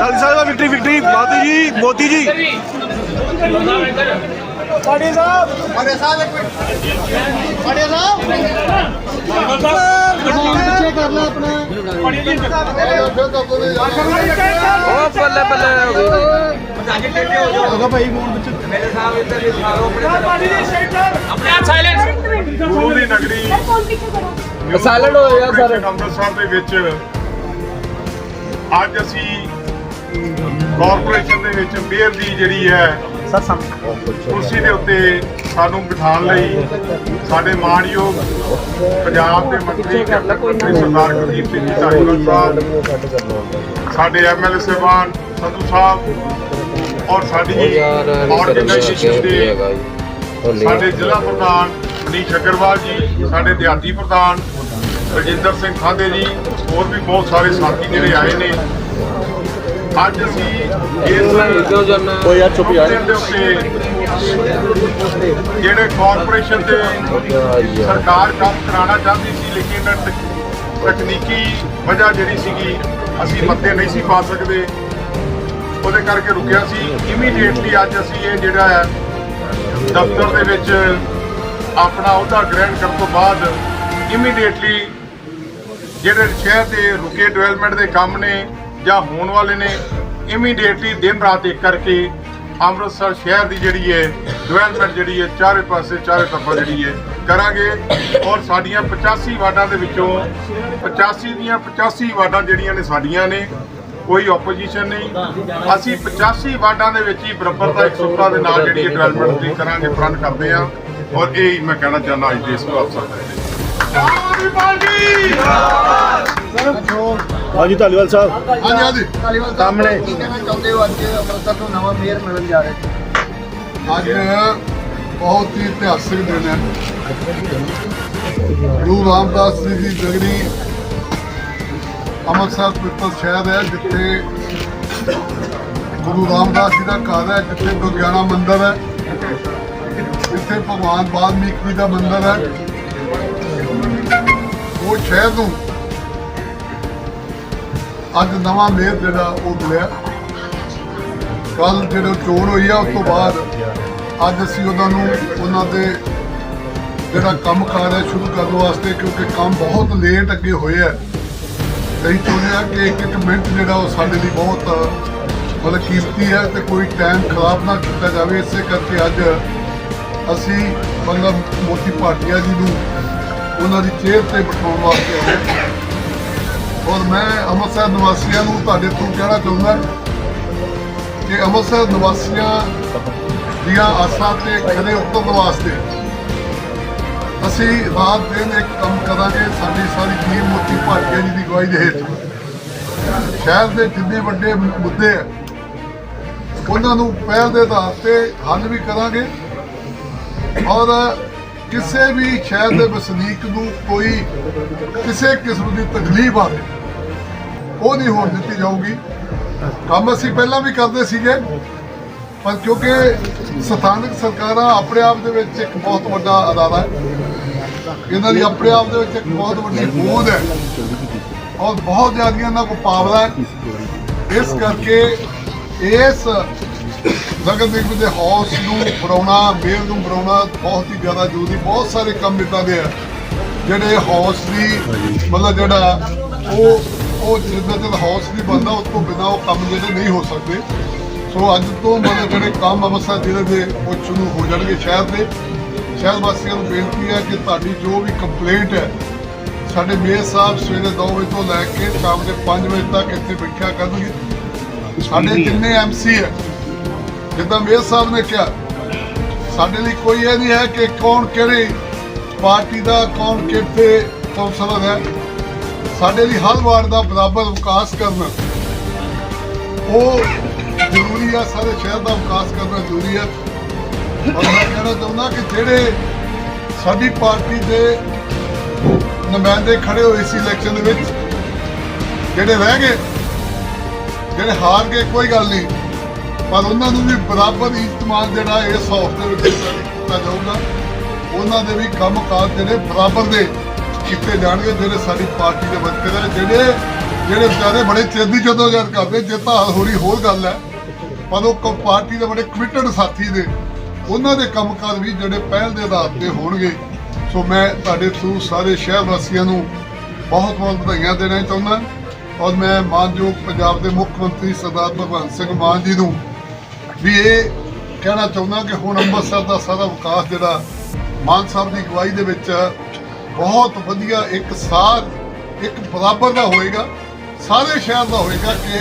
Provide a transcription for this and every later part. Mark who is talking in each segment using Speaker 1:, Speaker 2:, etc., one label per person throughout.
Speaker 1: Khalsa victory victory Modi ji Modi ji Khalsa ਸਾਹਿਬ ਦਾ victory victory ਮਾਤੀ ਜੀ ਮੋਦੀ ਜੀ
Speaker 2: ਉਹ ਬੱਲੇ ਬੱਲੇ ਹੋ ਗਈ
Speaker 3: ਗੁਰੂ ਦੀ ਨਗਰੀ
Speaker 2: ਸਾਇਲੈਂਟ ਹੋ ਯਾਰ ਸਾਰੇ
Speaker 3: ਅੰਮ੍ਰਿਤਸਰ ਦੇ ਵਿੱਚ ਅੱਜ ਅਸੀਂ ਕਾਰਪੋਰੇਸ਼ਨ ਦੇ ਵਿੱਚ ਮੇਅਰ ਦੀ ਜਿਹੜੀ ਹੈ ਕੁਰਸੀ ਦੇ ਉੱਤੇ ਸਾਨੂੰ ਬਿਠਾਉਣ ਲਈ ਸਾਡੇ ਮਾਣਯੋਗ ਪੰਜਾਬ ਦੇ ਮੰਤਰੀ ਸਰਦਾਰ ਗੁਰਦੀਪ ਸਿੰਘ ਜੀ ਧਾਲੀਵਾਲ ਸਾਹਿਬ ਸਾਡੇ ਐਮਐਲਏ ਸਾਹਿਬਾਨ ਸੰਧੂ ਸਾਹਿਬ ਔਰ ਸਾਡੀ ਆਰਗੇਨਾਈਜੇਸ਼ਨ ਦੇ ਸਾਡੇ ਜ਼ਿਲ੍ਹਾ ਪ੍ਰਧਾਨ ਮਨੀਸ਼ ਅਗਰਵਾਲ ਜੀ ਸਾਡੇ ਦਿਹਾਤੀ ਪ੍ਰਧਾਨ ਰਜਿੰਦਰ ਸਿੰਘ ਖਾਦੇ ਜੀ ਹੋਰ ਵੀ ਬਹੁਤ ਸਾਰੇ ਸਾਥੀ ਜਿਹੜੇ ਆਏ ਨੇ। ਅੱਜ ਅਸੀਂ ਇਸ
Speaker 1: ਯਾਰ ਚੁੱਪ ਯਾਰ।
Speaker 3: ਜਿਹੜੇ ਕਾਰਪੋਰੇਸ਼ਨ ਦੇ ਸਰਕਾਰ ਕੰਮ ਕਰਾਉਣਾ ਚਾਹੁੰਦੀ ਸੀ ਲੇਕਿਨ ਤਕ- ਤਕਨੀਕੀ ਵਜ੍ਹਾ ਜਿਹੜੀ ਸੀਗੀ ਅਸੀਂ ਮੱਤੇ ਨਹੀਂ ਸੀ ਪਾ ਸਕਦੇ। ਉਹਦੇ ਕਰਕੇ ਰੁਕਿਆ ਸੀ। ਇਮੀਡੀਏਟਲੀ ਅੱਜ ਅਸੀਂ ਇਹ ਜਿਹੜਾ ਹੈ ਦਫ਼ਤਰ ਦੇ ਵਿੱਚ ਆਪਣਾ ਅਹੁਦਾ ਗ੍ਰਹਿਣ ਕਰਨ ਤੋਂ ਬਾਅਦ ਇਮੀਡੀਏਟਲੀ ਜਿਹੜੇ ਸ਼ਹਿਰ ਦੇ ਰੁਕੇ ਡਿਵੈਲਪਮੈਂਟ ਦੇ ਕੰਮ ਨੇ ਜਾਂ ਹੋਣ ਵਾਲੇ ਨੇ ਇਮੀਡੀਏਟਲੀ ਦਿਨ ਰਾਤ ਇੱਕ ਕਰਕੇ ਅੰਮ੍ਰਿਤਸਰ ਸ਼ਹਿਰ ਦੀ ਜਿਹੜੀ ਹੈ ਡਿਵੈਲਪਮੈਂਟ ਜਿਹੜੀ ਹੈ, ਚਾਰੇ ਪਾਸੇ, ਚਾਰੇ ਤਰਫਾ ਜਿਹੜੀ ਹੈ, ਕਰਾਂਗੇ। ਔਰ ਸਾਡੀਆਂ 85 ਵਾਰਡਾਂ ਦੇ ਵਿੱਚੋਂ 85 ਦੀਆਂ 85 ਵਾਰਡਾਂ ਜਿਹੜੀਆਂ ਨੇ ਸਾਡੀਆਂ ਨੇ, ਕੋਈ ਆਪੋਜੀਸ਼ਨ ਨਹੀਂ। ਅਸੀਂ 85 ਵਾਰਡਾਂ ਦੇ ਵਿੱਚ ਹੀ ਬਰਾਬਰਤਾ ਇੱਕ ਸੁੱਤਾ ਦੇ ਨਾਲ ਜਿਹੜੀ ਡਿਵੈਲਪਮੈਂਟ ਦੀ ਕਰਾਂਗੇ ਪ੍ਰਣ ਕਰਦੇ ਹਾਂ। ਔਰ ਇਹ ਮੈਂ ਕਹਿਣਾ ਚਾਹੁੰਦਾ ਅੱਜ ਦੇ ਇਸ ਅਫਸਰ ਤੇ
Speaker 1: ਹਾਂਜੀ ਧਾਲੀਵਾਲ ਸਾਹਿਬ।
Speaker 4: ਹਾਂਜੀ ਹਾਂਜੀ।
Speaker 1: ਸਾਹਮਣੇ।
Speaker 4: ਕੀ ਕਹਿਣਾ ਚਾਹੁੰਦੇ ਹੋ ਅੱਜ ਅੰਮ੍ਰਿਤਸਰ ਨੂੰ ਨਵਾਂ ਮੇਅਰ ਮਿਲਣ ਜਾ ਰਿਹਾ? ਅੱਜ ਬਹੁਤ ਹੀ ਇਤਿਹਾਸਿਕ ਦਿਨ ਹੈ। ਗੁਰੂ ਰਾਮਦਾਸ ਜੀ ਦੀ ਜਗਰੀ ਅੰਮ੍ਰਿਤਸਰ ਪਿੱਤਲ ਸ਼ਹਿਰ ਹੈ ਜਿੱਥੇ ਗੁਰੂ ਰਾਮਦਾਸ ਜੀ ਦਾ ਘਰ ਹੈ ਜਿੱਥੇ ਦੁਰਗਿਆਨਾ ਮੰਦਿਰ ਹੈ ਜਿੱਥੇ ਭਗਵਾਨ ਵਾਲਮੀਕ ਜੀ ਦਾ ਮੰਦਿਰ ਹੈ। ਉਹ ਸ਼ਹਿਰ ਨੂੰ। ਅੱਜ ਨਵਾਂ ਮੇਅਰ ਜਿਹੜਾ ਉਹ ਮਿਲਿਆ। ਕੱਲ ਜਦੋਂ ਚੋਣ ਹੋਈ ਆ, ਉਸ ਤੋਂ ਬਾਅਦ ਅੱਜ ਅਸੀਂ ਉਹਨਾਂ ਨੂੰ ਉਹਨਾਂ ਦੇ ਜਿਹੜਾ ਕੰਮ ਕਾਰ ਹੈ ਸ਼ੁਰੂ ਕਰਨ ਵਾਸਤੇ, ਕਿਉਂਕਿ ਕੰਮ ਬਹੁਤ ਲੇਟ ਅੱਗੇ ਹੋਏ ਆ। ਅਸੀਂ ਚਾਹੁੰਦੇ ਆ ਕਿ ਇੱਕ ਇੱਕ ਮਿੰਟ ਜਿਹੜਾ ਉਹ ਸਾਡੇ ਲਈ ਬਹੁਤ, ਮਤਲਬ ਕੀਮਤੀ ਹੈ ਤੇ ਕੋਈ ਟਾਈਮ ਖਰਾਬ ਨਾ ਕੀਤਾ ਜਾਵੇ। ਇਸੇ ਕਰਕੇ ਅੱਜ ਅਸੀਂ ਮਤਲਬ ਮੋਤੀ ਭਾਟੀਆ ਜੀ ਨੂੰ ਉਹਨਾਂ ਦੀ ਚੇਅਰ ਤੇ ਬਿਠਾਉਣ ਵਾਸਤੇ ਆਏ ਔਰ ਮੈਂ ਅੰਮ੍ਰਿਤਸਰ ਨਿਵਾਸੀਆਂ ਨੂੰ ਤੁਹਾਡੇ ਤੋਂ ਕਹਿਣਾ ਚਾਹੁੰਦਾ ਕਿ ਅੰਮ੍ਰਿਤਸਰ ਨਿਵਾਸੀਆਂ ਦੀਆਂ ਆਸਾਂ ਤੇ ਖਰੇ ਉਤਰਨ ਵਾਸਤੇ ਅਸੀਂ ਰਾਤ ਦਿਨ ਇੱਕ ਕੰਮ ਕਰਾਂਗੇ, ਸਾਡੀ ਸਾਰੀ ਟੀਮ ਮੋਤੀ ਭਾਟੀਆ ਜੀ ਦੀ ਅਗਵਾਈ ਦੇ ਹੇਠ। ਸ਼ਹਿਰ ਦੇ ਜਿੰਨੇ ਵੱਡੇ ਮੁੱਦੇ ਆ, ਉਹਨਾਂ ਨੂੰ ਪਹਿਲ ਦੇ ਆਧਾਰ ਤੇ ਹੱਲ ਵੀ ਕਰਾਂਗੇ। ਔਰ ਕਿਸੇ ਵੀ ਸ਼ਹਿਰ ਦੇ ਵਸਨੀਕ ਨੂੰ ਕੋਈ ਕਿਸੇ ਕਿਸਮ ਦੀ ਤਕਲੀਫ ਆਵੇ, ਉਹ ਨਹੀਂ ਹੋਣ ਦਿੱਤੀ ਜਾਊਗੀ। ਕੰਮ ਅਸੀਂ ਪਹਿਲਾਂ ਵੀ ਕਰਦੇ ਸੀਗੇ, ਪਰ ਕਿਉਂਕਿ ਸਥਾਨਕ ਸਰਕਾਰਾਂ ਆਪਣੇ ਆਪ ਦੇ ਵਿੱਚ ਇੱਕ ਬਹੁਤ ਵੱਡਾ ਅਦਾਰਾ ਹੈ। ਇਹਨਾਂ ਦੀ ਆਪਣੇ ਆਪ ਦੇ ਵਿੱਚ ਇੱਕ ਬਹੁਤ ਵੱਡੀ ਹੋਂਦ ਹੈ। ਔਰ ਬਹੁਤ ਜ਼ਿਆਦਾ ਇਹਨਾਂ ਕੋਲ ਪਾਵਰ ਹੈ। ਇਸ ਕਰਕੇ ਇਸ ਨਗਰ ਨਿਗਮ ਦੇ ਹਾਊਸ ਨੂੰ ਬਣਾਉਣਾ, ਮੇਅਰ ਨੂੰ ਬਣਾਉਣਾ ਬਹੁਤ ਹੀ ਜ਼ਿਆਦਾ ਜ਼ਰੂਰੀ, ਬਹੁਤ ਸਾਰੇ ਕੰਮ ਇਦਾਂ ਦੇ ਆ। ਜਿਹੜੇ ਹਾਊਸ ਦੀ, ਮਤਲਬ ਜਿਹੜਾ ਉਹ ਉਹ ਜਿੱਦਾਂ ਜਦ ਹਾਊਸ ਨਹੀਂ ਬਣਦਾ, ਉਸ ਤੋਂ ਬਿਨਾਂ ਉਹ ਕੰਮ ਜਿਹੜੇ ਨਹੀਂ ਹੋ ਸਕਦੇ। ਸੋ ਅੱਜ ਤੋਂ ਮਤਲਬ ਜਿਹੜੇ ਕੰਮ ਅਵਸਥਾ ਜ਼ਿਲ੍ਹੇ ਦੇ ਉਹ ਸ਼ੁਰੂ ਹੋ ਜਾਣਗੇ ਸ਼ਹਿਰ ਦੇ। ਸ਼ਹਿਰ ਵਾਸੀਆਂ ਨੂੰ ਬੇਨਤੀ ਹੈ ਕਿ ਤੁਹਾਡੀ ਜੋ ਵੀ ਕੰਪਲੇਂਟ ਹੈ, ਸਾਡੇ ਮੇਅਰ ਸਾਹਿਬ ਸਵੇਰੇ 2 ਵਜੇ ਤੋਂ ਲੈ ਕੇ ਸ਼ਾਮ ਦੇ 5 ਵਜੇ ਤੱਕ ਇੱਥੇ ਬੈਠਿਆ ਕਰਨਗੇ। ਸਾਡੇ ਜਿੰਨੇ ਐਮਸੀ ਹੈ ਜਿੱਦਾਂ ਮੇਅਰ ਸਾਹਿਬ ਨੇ ਕਿਹਾ, ਸਾਡੇ ਲਈ ਕੋਈ ਇਹ ਨਹੀਂ ਹੈ ਕਿ ਕੌਣ ਕਿਹੜੀ ਪਾਰਟੀ ਦਾ, ਕੌਣ ਕਿੱਥੇ ਕੌਂਸਲਰ ਹੈ। ਸਾਡੇ ਲਈ ਹਰ ਵਾਰਡ ਦਾ ਬਰਾਬਰ ਵਿਕਾਸ ਕਰਨਾ ਉਹ ਜ਼ਰੂਰੀ ਹੈ ਸਾਰੇ ਸ਼ਹਿਰ ਦਾ ਵਿਕਾਸ ਕਰਨਾ ਜ਼ਰੂਰੀ ਹੈ ਔਰ ਮੈਂ ਕਹਿਣਾ ਚਾਹੁੰਦਾ ਕਿ ਜਿਹੜੇ ਸਾਡੀ ਪਾਰਟੀ ਦੇ ਨੁਮਾਇੰਦੇ ਖੜੇ ਹੋਏ ਸੀ ਇਲੈਕਸ਼ਨ ਦੇ ਵਿੱਚ, ਜਿਹੜੇ ਰਹਿ ਗਏ, ਜਿਹੜੇ ਹਾਰ ਗਏ, ਕੋਈ ਗੱਲ ਨਹੀਂ। ਪਰ ਉਹਨਾਂ ਨੂੰ ਵੀ ਬਰਾਬਰ ਇਤਮਾਨ ਜਿਹੜਾ ਇਸ ਹੌਸ ਦੇ ਵਿੱਚ ਕੀਤਾ ਜਾਊਗਾ। ਉਹਨਾਂ ਦੇ ਵੀ ਕੰਮ ਕਾਜ ਜਿਹੜੇ ਬਰਾਬਰ ਦੇ ਕੀਤੇ ਜਾਣਗੇ, ਜਿਹੜੇ ਸਾਡੀ ਪਾਰਟੀ ਦੇ ਵਰਕਰ ਹੈ ਜਿਹੜੇ ਜਿਹੜੇ ਵਿਚਾਰੇ ਬੜੇ ਚੇਦੀ ਜਦੋਂ ਜਦ ਕਰਦੇ, ਜੇ ਤਾਂ ਹੋਰੀ ਹੋਰ ਗੱਲ ਹੈ, ਪਰ ਉਹ ਕ- ਪਾਰਟੀ ਦੇ ਬੜੇ ਕਮਿਟਡ ਸਾਥੀ ਨੇ। ਉਹਨਾਂ ਦੇ ਕੰਮਕਾਜ ਵੀ ਜਿਹੜੇ ਪਹਿਲ ਦੇ ਆਧਾਰ ਤੇ ਹੋਣਗੇ। ਸੋ ਮੈਂ ਤੁਹਾਡੇ ਥਰੂ ਸਾਰੇ ਸ਼ਹਿਰ ਵਾਸੀਆਂ ਨੂੰ ਬਹੁਤ ਬਹੁਤ ਵਧਾਈਆਂ ਦੇਣਾ ਚਾਹੁੰਦਾ। ਔਰ ਮੈਂ ਮਾਨਯੋਗ ਪੰਜਾਬ ਦੇ ਮੁੱਖ ਮੰਤਰੀ ਸਰਦਾਰ ਭਗਵੰਤ ਸਿੰਘ ਮਾਨ ਜੀ ਨੂੰ ਵੀ ਇਹ ਕਹਿਣਾ ਚਾਹੁੰਦਾ ਕਿ ਹੁਣ ਅੰਮ੍ਰਿਤਸਰ ਦਾ ਸਾਰਾ ਵਿਕਾਸ ਜਿਹੜਾ ਮਾਨ ਸਾਹਿਬ ਦੀ ਅਗਵਾਈ ਦੇ ਵਿੱਚ ਬਹੁਤ ਵਧੀਆ ਇੱਕ ਸਾਥ ਇੱਕ ਬਰਾਬਰ ਦਾ ਹੋਏਗਾ, ਸਾਰੇ ਸ਼ਹਿਰ ਦਾ ਹੋਏਗਾ ਕਿ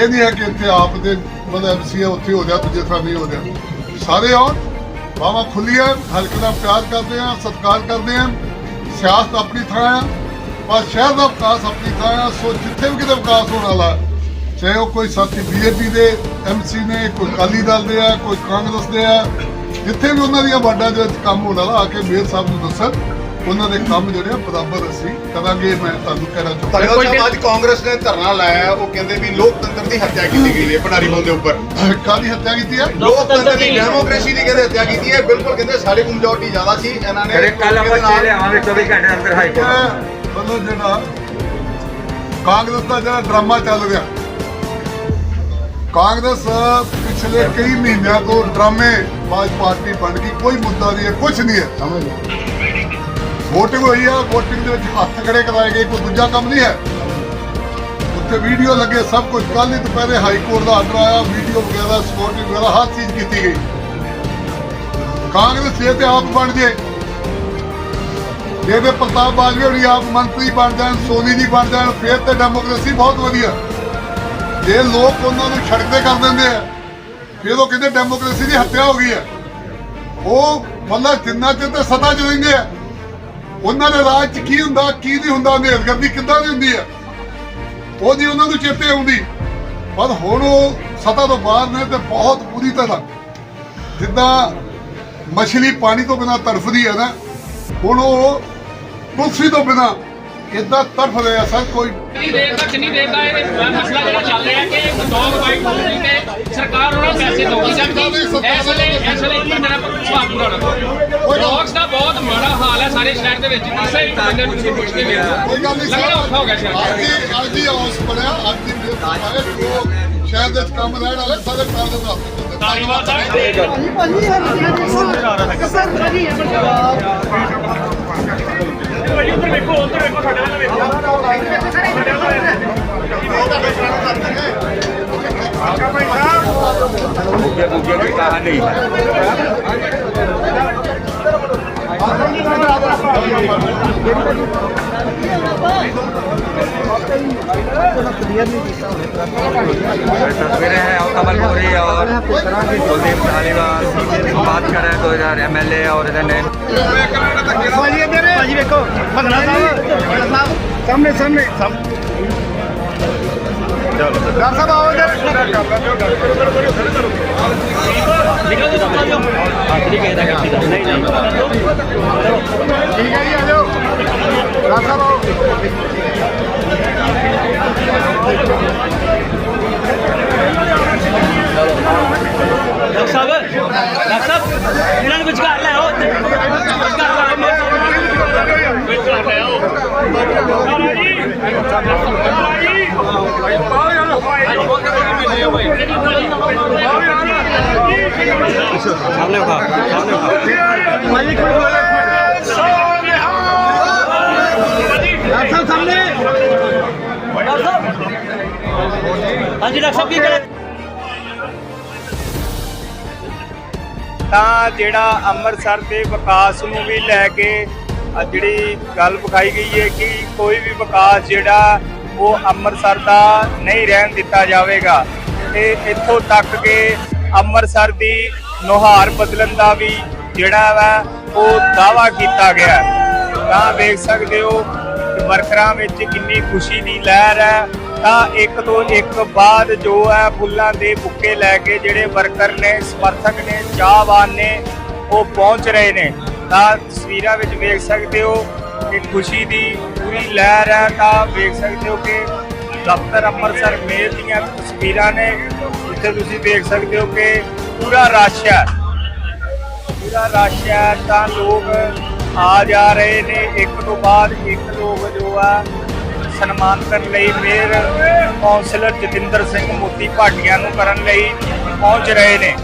Speaker 4: ਇਹ ਨਹੀਂ ਹੈ ਕਿ ਇੱਥੇ ਆਪ ਦੇ ਮਤਲਬ ਐਮਸੀ ਉੱਥੇ ਹੋ ਜਾ, ਦੂਜੇ ਥਾਂ ਨਹੀਂ ਹੋ ਜਾ। ਸਾਰੇ ਆਉਣ ਬਾਵਾ ਖੁੱਲੀਆਂ ਹਲਕੇ ਦਾ ਪਿਆਰ ਕਰਦੇ ਆ ਸਤਿਕਾਰ ਕਰਦੇ ਆ ਸਿਆਸਤ ਆਪਣੀ ਥਾਂ ਆ ਪਰ ਸ਼ਹਿਰ ਦਾ ਵਿਕਾਸ ਆਪਣੀ ਥਾਂ ਆ ਸੋ ਜਿੱਥੇ ਵੀ ਕਿਤੇ ਵਿਕਾਸ ਹੋਣ ਵਾਲਾ ਚਾਹੇ ਉਹ ਕੋਈ ਸਾਥੀ ਬੀਜੇਪੀ ਦੇ ਐਮਸੀ ਨੇ ਕੋਈ ਅਕਾਲੀ ਦਲ ਦੇ ਆ ਕੋਈ ਕਾਂਗਰਸ ਦੇ ਆ ਜਿੱਥੇ ਵੀ ਉਹਨਾਂ ਦੀਆਂ ਵਾਰਡਾਂ ਦੇ ਵਿੱਚ ਕੰਮ ਹੋਣ ਵਾਲਾ ਆ ਕੇ ਮੇਅਰ ਸਾਹਿਬ ਨੂੰ ਦੱਸਣ ਉਹਨਾਂ ਦੇ ਕੰਮ ਜਿਹੜੇ ਆ ਬਰਾਬਰ ਅਸੀਂ ਕਰਾਂਗੇ ਮੈਂ ਤੁਹਾਨੂੰ ਕਹਿਣਾ ਚਾਹੁੰਦਾ
Speaker 5: ਸਾਹਿਬ ਅੱਜ ਕਾਂਗਰਸ ਨੇ ਧਰਨਾ ਲਾਇਆ ਉਹ ਕਹਿੰਦੇ ਵੀ ਲੋਕਤੰਤਰ ਦੀ ਹੱਤਿਆ ਕੀਤੀ ਗਈ ਹੈ ਭੰਡਾਰੀ ਦੇ ਉੱਪਰ।
Speaker 4: ਕਾਦੀ ਹੱਤਿਆ ਕੀਤੀ ਹੈ?
Speaker 5: ਲੋਕਤੰਤਰ ਦੀ ਡੈਮੋਕ੍ਰੇਸੀ ਦੀ ਕਹਿੰਦੇ ਹੱਤਿਆ ਕੀਤੀ ਹੈ ਬਿਲਕੁਲ ਕਹਿੰਦੇ ਸਾਡੀ ਕਮਜ਼ੋਰਟੀ ਜ਼ਿਆਦਾ ਸੀ ਇਹਨਾਂ ਨੇ
Speaker 2: ਕੱਲ ਆਪਾਂ ਚਲੇ ਆਵਾਂਗੇ 24 ਘੰਟੇ ਅੰਦਰ ਹਾਈ ਕੋਰਟ
Speaker 4: ਮਤਲਬ ਜਿਹੜਾ ਕਾਂਗਰਸ ਦਾ ਜਿਹੜਾ ਡਰਾਮਾ ਚੱਲ ਰਿਹਾ ਕਾਂਗਰਸ ਪਿਛਲੇ ਕਈ ਮਹੀਨਿਆਂ ਤੋਂ ਡਰਾਮੇ ਬਾਜ ਪਾਰਟੀ ਬਣ ਗਈ ਕੋਈ ਮੁੱਦਾ ਨਹੀਂ ਹੈ ਕੁਝ ਨਹੀਂ ਹੈ। VOTING ਹੋਈ ਆ VOTING ਦੇ ਵਿੱਚ ਹੱਥ ਖੜੇ ਕਰਾਏ ਗਏ ਕੋਈ ਦੂਜਾ ਕੰਮ ਨਹੀਂ ਹੈ। ਉੱਥੇ ਵੀਡੀਓ ਲੱਗੇ ਸਭ ਕੁਝ। ਕੱਲ ਹੀ ਦੁਪਹਿਰੇ ਹਾਈ ਕੋਰਟ ਦਾ ਆਰਡਰ ਆਇਆ ਵੀਡੀਓ ਵਗੈਰਾ ਸਿਕਿਉਰਿਟੀ ਵਗੈਰਾ ਹਰ ਚੀਜ਼ ਕੀਤੀ ਗਈ। ਕਾਂਗਰਸ ਜੇ ਤੇ ਆਪ ਬਣ ਜੇ। ਜੇ ਤੇ ਪ੍ਰਤਾਪ ਬਾਜਵੇ ਹੋਣੀ ਆਪ ਮੰਤਰੀ ਬਣ ਜਾਣ ਸੋਨੀ ਜੀ ਬਣ ਜਾਣ ਫਿਰ ਤੇ ਡੈਮੋਕ੍ਰੇਸੀ ਬਹੁਤ ਵਧੀਆ। ਜੇ ਲੋਕ ਉਹਨਾਂ ਨੂੰ ਛੱਡਦੇ ਕਰ ਦਿੰਦੇ ਆ, ਫਿਰ ਉਹ ਕਹਿੰਦੇ ਡੈਮੋਕ੍ਰੇਸੀ ਦੀ ਹੱਤਿਆ ਹੋ ਗਈ ਹੈ ਉਹ ਮਤਲਬ ਜਿੰਨਾ ਚਿਰ ਤੇ ਸਤਾ ਚ ਰਹਿੰਦੇ ਆ, ਉਹਨਾਂ ਦੇ ਰਾਜ ਚ ਕੀ ਹੁੰਦਾ, ਕੀ ਨਹੀਂ ਹੁੰਦਾ, ਹਨੇਰਗਰਦੀ ਕਿੱਦਾਂ ਦੀ ਹੁੰਦੀ ਆ? ਉਹਦੀ ਉਹਨਾਂ ਨੂੰ ਚੇਤੇ ਆਉਂਦੀ। ਪਰ ਹੁਣ ਉਹ ਸਤਾ ਤੋਂ ਬਾਹਰ ਨੇ ਤੇ ਬਹੁਤ ਬੁਰੀ ਤਰ੍ਹਾਂ, ਜਿੱਦਾਂ ਮਛਲੀ ਪਾਣੀ ਤੋਂ ਬਿਨਾ ਤੜਫਦੀ ਹੈ ਨਾ, ਹੁਣ ਉਹ ਕੁਲਫੀ ਤੋਂ ਬਿਨਾ ਇਦਾਂ ਤੜਫ ਰਿਹਾ ਸਰ ਕੋਈ
Speaker 6: ਕਿੰਨੀ ਦੇਰ ਤੱਕ ਕਿੰਨੀ ਦੇਰ ਦਾ ਇਹ ਮਸਲਾ ਜਿਹੜਾ ਚੱਲ ਰਿਹਾ ਕਿ ਡੌਗ ਵਾਈਟ ਹੋਊਗੀ ਤੇ ਸਰਕਾਰ ਉਹਨਾਂ ਨੂੰ ਪੈਸੇ ਦੇਊਗੀ ਜਦਕਿ ਇਸ ਵੇਲੇ ਇਸ ਵੇਲੇ ਇੱਕ ਮੇਰਾ ਸਵਾਲ ਪੂਰਾ ਹੋਣਾ ਡੌਗਸ ਦਾ ਬਹੁਤ ਮਾੜਾ ਹਾਲ ਹੈ ਸਾਰੇ ਸ਼ਹਿਰ ਦੇ ਵਿੱਚ ਕਿਸੇ ਵੀ ਬੰਦੇ ਨੂੰ ਪੁੱਛਦੇ ਵੀ
Speaker 4: ਕੋਈ ਗੱਲ ਨਹੀਂ
Speaker 6: ਲੱਗਣਾ ਔਖਾ ਹੋ ਗਿਆ ਸ਼ਹਿਰ
Speaker 4: ਅੱਜ ਦੀ ਅੱਜ ਦੀ ਆਸ ਬਣਿਆ ਅੱਜ ਦੀ ਮੇਰੇ ਆਏ ਜੋ ਸ਼ਹਿਰ ਦੇ ਉੱਧਰ ਕੰਮ ਲੈਣ ਵਾਲੇ ਸਾਰੇ ਕੰਮ ਦੇ ਵਾਸਤੇ
Speaker 6: ਧੰਨਵਾਦ ਸਾਹਿਬ
Speaker 2: ਮੁੱਗੇ ਮੁੱਗੇ ਦੀ ਕਹਾਣੀ تصویریں ہیں، اور کمل پوری، اور کلدیپ طالبان بات ہیں تو ادھر ایم ایل اے اور ادھر سامنے سامنے۔ ڈاکٹر
Speaker 7: صاحب، آؤ ادھر۔ ਨਿਕਲ ਜੀ ਦੱਸ ਦਿਓ ਹੱਥ ਨਹੀਂ ਕਹਿੰਦਾ ਗੱਡੀ ਦਾ ਨਹੀਂ
Speaker 2: ਨਹੀਂ ਠੀਕ ਹੈ ਜੀ ਆ ਜਾਓ ਰਾਸਾ ਬਾਓ
Speaker 7: ਡਾਕਟਰ ਸਾਹਿਬ ਡਾਕਟਰ ਸਾਹਿਬ, ਇਹਨਾਂ ਨੂੰ ਵਿਚਕਾਰ ਲੈ ਆਓ ਵਿਚਕਾਰ ਲੈ ਆਓ ਹਾਂਜੀ, ਡਾਕਟਰ ਸਾਹਿਬ, ਕੀ ਕਰੇ
Speaker 8: ਤਾਂ ਜਿਹੜਾ ਅੰਮ੍ਰਿਤਸਰ ਦੇ ਵਿਕਾਸ ਨੂੰ ਵੀ ਲੈ ਕੇ ਆ ਜਿਹੜੀ ਗੱਲ ਵਿਖਾਈ ਗਈ ਹੈ ਕਿ ਕੋਈ ਵੀ ਵਿਕਾਸ ਜਿਹੜਾ ਉਹ ਅੰਮ੍ਰਿਤਸਰ ਦਾ ਨਹੀਂ ਰਹਿਣ ਦਿੱਤਾ ਜਾਵੇਗਾ। ਤੇ ਇੱਥੋਂ ਤੱਕ ਕਿ ਅੰਮ੍ਰਿਤਸਰ ਦੀ ਨੁਹਾਰ ਬਦਲਣ ਦਾ ਵੀ ਜਿਹੜਾ ਵਾ, ਉਹ ਦਾਵਾ ਕੀਤਾ ਗਿਆ ਤਾਂ ਵੇਖ ਸਕਦੇ ਹੋ ਵਰਕਰਾਂ ਵਿੱਚ ਕਿੰਨੀ ਖੁਸ਼ੀ ਦੀ ਲਹਿਰ ਹੈ। ਤਾਂ ਇੱਕ ਤੋਂ ਇੱਕ ਬਾਅਦ ਜੋ ਹੈ ਫੁੱਲਾਂ ਦੇ ਬੁੱਕੇ ਲੈ ਕੇ ਜਿਹੜੇ ਵਰਕਰ ਨੇ, ਸਮਰਥਕ ਨੇ, ਚਾਹਵਾਨ ਨੇ, ਉਹ ਪਹੁੰਚ ਰਹੇ ਨੇ। ਤਾਂ ਤਸਵੀਰਾਂ ਵਿੱਚ ਵੇਖ ਸਕਦੇ ਹੋ ਕਿ ਖੁਸ਼ੀ ਦੀ ਪੂਰੀ ਲਹਿਰ ਹੈ। ਤਾਂ ਵੇਖ ਸਕਦੇ ਹੋ ਕਿ ਦਫ਼ਤਰ ਅੰਮ੍ਰਿਤਸਰ ਮੇਲ ਦੀਆਂ ਤਸਵੀਰਾਂ ਨੇ। ਜਿੱਥੇ ਤੁਸੀਂ ਦੇਖ ਸਕਦੇ ਹੋ ਕਿ ਪੂਰਾ ਰਸ਼ ਹੈ। ਪੂਰਾ ਰਸ਼ ਹੈ ਤਾਂ ਲੋਕ ਆ ਜਾ ਰਹੇ ਨੇ। ਇੱਕ ਤੋਂ ਬਾਅਦ ਇੱਕ ਲੋਕ ਜੋ ਆ ਸਨਮਾਨ ਕਰਨ ਲਈ ਮੇਅਰ ਕੌਂਸਲਰ ਜਤਿੰਦਰ ਸਿੰਘ ਮੋਤੀ ਭਾਟੀਆਂ ਨੂੰ ਕਰਨ ਲਈ ਪਹੁੰਚ ਰਹੇ ਨੇ।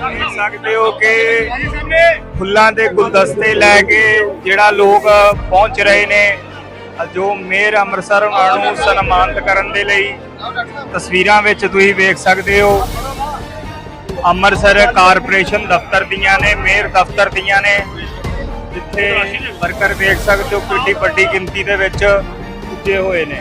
Speaker 8: ਦੇਖ ਸਕਦੇ ਹੋ ਕਿ ਫੁੱਲਾਂ ਦੇ ਗੁਲਦਸਤੇ ਲੈ ਕੇ ਜਿਹੜਾ ਲੋਕ ਪਹੁੰਚ ਰਹੇ ਨੇ, ਜੋ ਮੇਅਰ ਅੰਮ੍ਰਿਤਸਰ ਉਹਨਾਂ ਨੂੰ ਸਨਮਾਨਿਤ ਕਰਨ ਦੇ ਲਈ ਤਸਵੀਰਾਂ ਵਿੱਚ ਤੁਸੀਂ ਵੇਖ ਸਕਦੇ ਹੋ। ਅੰਮ੍ਰਿਤਸਰ ਕਾਰਪੋਰੇਸ਼ਨ ਦਫ਼ਤਰ ਦੀਆਂ ਨੇ, ਮੇਅਰ ਦਫ਼ਤਰ ਦੀਆਂ ਨੇ। ਜਿੱਥੇ ਵਰਕਰ ਦੇਖ ਸਕਦੇ ਹੋ ਕਿੰਨੀ ਵੱਡੀ ਗਿਣਤੀ ਦੇ ਵਿੱਚ ਪੁੱਜੇ ਹੋਏ ਨੇ।